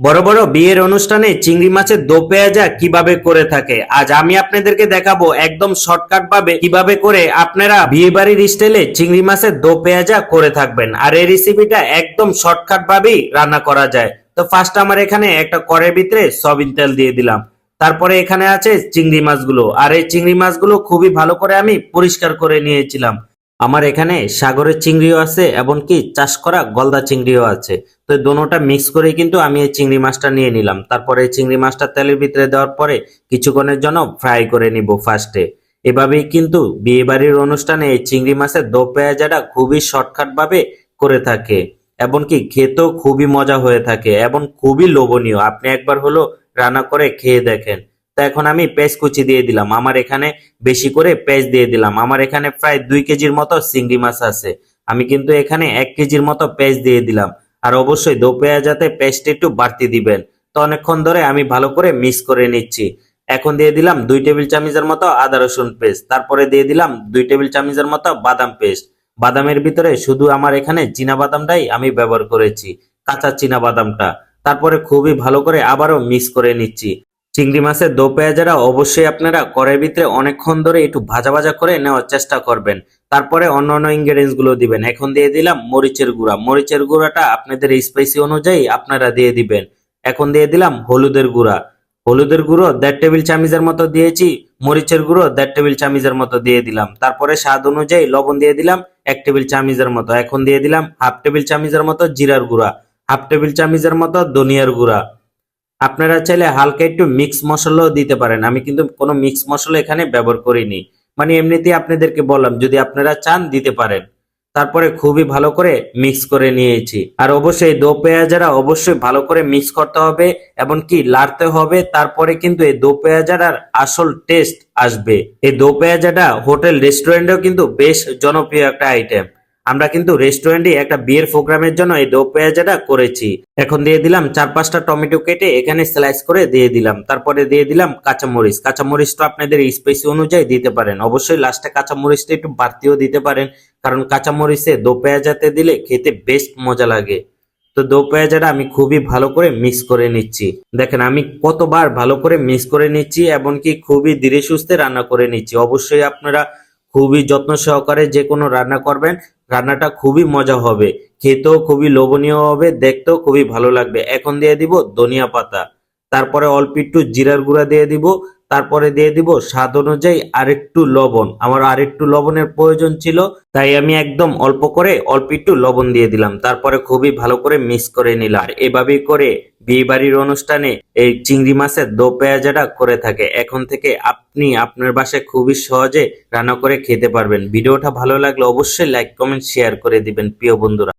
বড় বড় বিয়ের অনুষ্ঠানে চিংড়ি মাছের দো পেঁয়াজা কীভাবে করে থাকে? আজ আমি আপনাদেরকে দেখাবো একদম শর্টকাট ভাবে কীভাবে করে আপনারা বিয়ে বাড়ির স্টাইলে চিংড়ি মাছের দো পেঁয়াজা করে থাকবেন। আর এই রেসিপিটা একদম শর্টকাট ভাবেই রান্না করা যায়। তো ফার্স্ট আমার এখানে একটা কড়ের ভিতরে সয়াবিন তেল দিয়ে দিলাম। তারপরে এখানে আছে চিংড়ি মাছগুলো। আর এই চিংড়ি মাছগুলো খুবই ভালো করে আমি পরিষ্কার করে নিয়েছিলাম। আমার এখানে সাগরের চিংড়িও আছে এমনকি চাষ করা গলদা চিংড়িও আছে। তো দোনোটা মিক্স করে কিন্তু আমি এই চিংড়ি মাছটা নিয়ে নিলাম। তারপরে এই চিংড়ি মাছটা তেলের ভিতরে দেওয়ার পরে কিছুক্ষণের জন্য ফ্রাই করে নিব ফার্স্টে এভাবেই কিন্তু বিয়ে বাড়ির অনুষ্ঠানে এই চিংড়ি মাছের দো পেঁয়াজাটা খুবই শর্টকাট ভাবে করে থাকে। এমনকি খেতেও খুবই মজা হয়ে থাকে এবং খুবই লোভনীয়। আপনি একবার হলো রান্না করে খেয়ে দেখেন। তো এখন আমি পেঁয়াজ কুচি দিয়ে দিলাম। আমার এখানে বেশি করে পেঁয়াজ দিয়ে দিলাম। আমার এখানে প্রায় দুই কেজির মতো চিংড়ি মাছ আছে। আমি কিন্তু এখানে এক কেজির মতো পেঁয়াজ দিয়ে দিলাম। আর অবশ্যই দো পেঁয়াজাতে পেঁয়াজটা একটু বাড়তি দিবেন। তো অনেকক্ষণ ধরে আমি ভালো করে মিক্স করে নিচ্ছি। এখন দিয়ে দিলাম দুই টেবিল চামচের মতো আদা রসুন পেস্ট। তারপরে দিয়ে দিলাম দুই টেবিল চামচের মতো বাদাম পেস্ট। বাদামের ভিতরে শুধু আমার এখানে চীনা বাদামটাই আমি ব্যবহার করেছি, কাঁচা চীনা বাদামটা। তারপরে খুবই ভালো করে আবারও মিক্স করে নিচ্ছি। চিংড়ি মাছের দো পেঁয়াজারা অবশ্যই আপনারা কড়াইয়ের ভিতরে অনেকক্ষণ ধরে একটু ভাজা ভাজা করে নেওয়ার চেষ্টা করবেন। তারপরে অন্য অন্য ইনগ্রেডিয়েন্টসগুলো দিবেন। এখন দিয়ে দিলাম মরিচের গুঁড়া। মরিচের গুঁড়াটা আপনাদের স্পাইসি অনুযায়ী আপনারা দিয়ে দিবেন। এখন দিয়ে দিলাম হলুদের গুঁড়া। হলুদের গুঁড়ো দেড় টেবিল চামচের মতো দিয়েছি। মরিচের গুঁড়ো দেড় টেবিল চামচের মতো দিয়ে দিলাম। তারপরে স্বাদ অনুযায়ী লবণ দিয়ে দিলাম এক টেবিল চামচের মতো। এখন দিয়ে দিলাম হাফ টেবিল চামচের মতো জিরার গুঁড়া। হাফ টেবিল চামচের মতো ধনিয়ার গুঁড়া। আপনারা চাইলে হালকা একটু মিক্স মশলাও দিতে পারেন। আমি কিন্তু কোনো মিক্স মশলা এখানে ব্যবহার করিনি। মানে এমনিতেই আপনাদেরকে বললাম, যদি আপনারা চান দিতে পারেন। তারপরে খুবই ভালো করে মিক্স করে নিয়েছি। আর অবশ্যই দো পেঁয়াজারা অবশ্যই ভালো করে মিক্স করতে হবে এবং কি লাড়তে হবে, তারপরে কিন্তু এই দো পেঁয়াজাটার আসল টেস্ট আসবে। এই দো পেঁয়াজাটা হোটেল রেস্টুরেন্টেও কিন্তু বেশ জনপ্রিয় একটা আইটেম আমরা কিন্তু রেস্টুরেন্টে একটা বিয়ের প্রোগ্রামের জন্য এই দো পেঁয়াজাটা করেছি। এখন দিয়ে দিলাম চার পাঁচটা টমেটো কেটে এখানে স্লাইস করে দিয়ে দিলাম। তারপরে দিয়ে দিলাম কাঁচামরিচ। কাঁচামরিচ তো আপনাদের স্পেসি অনুযায়ী দিতে পারেন। অবশ্যই লাস্টে কাঁচামরিচটা একটু বাড়তিও দিতে পারেন। কারণ কাঁচামরিচে দো পেঁয়াজাতে দিলে খেতে বেশ মজা লাগে। তো দো পেঁয়াজাটা আমি খুবই ভালো করে মিক্স করে নিচ্ছি। দেখেন, আমি কতবার ভালো করে মিক্স করে নিচ্ছি এমনকি খুবই ধীরে সুস্থে রান্না করে নিচ্ছি। অবশ্যই আপনারা খুবই যত্ন সহকারে যে কোনো রান্না করবেন, রান্নাটা খুবই মজা হবে, খেতেও খুবই লোভনীয় হবে, দেখতেও খুবই ভালো লাগবে। এখন দিয়ে দিব ধনিয়া পাতা, তারপরে অল্প একটু জিরার গুঁড়া দিয়ে দিব তারপরে দিয়ে দিব স্বাদ অনুযায়ী আরেকটু লবণ। আমার আরেকটু লবণের প্রয়োজন ছিল, তাই আমি একদম অল্প করে অল্প একটু লবণ দিয়ে দিলাম। তারপরে খুবই ভালো করে মিক্স করে নিলাম। আর এভাবেই করে বিয়ে বাড়ির অনুষ্ঠানে এই চিংড়ি মাছের দো পেঁয়াজাটা করে থাকে। এখন থেকে আপনি আপনার বাসায় খুবই সহজে রান্না করে খেতে পারবেন। ভিডিওটা ভালো লাগলে অবশ্যই লাইক কমেন্ট শেয়ার করে দিবেন, প্রিয় বন্ধুরা।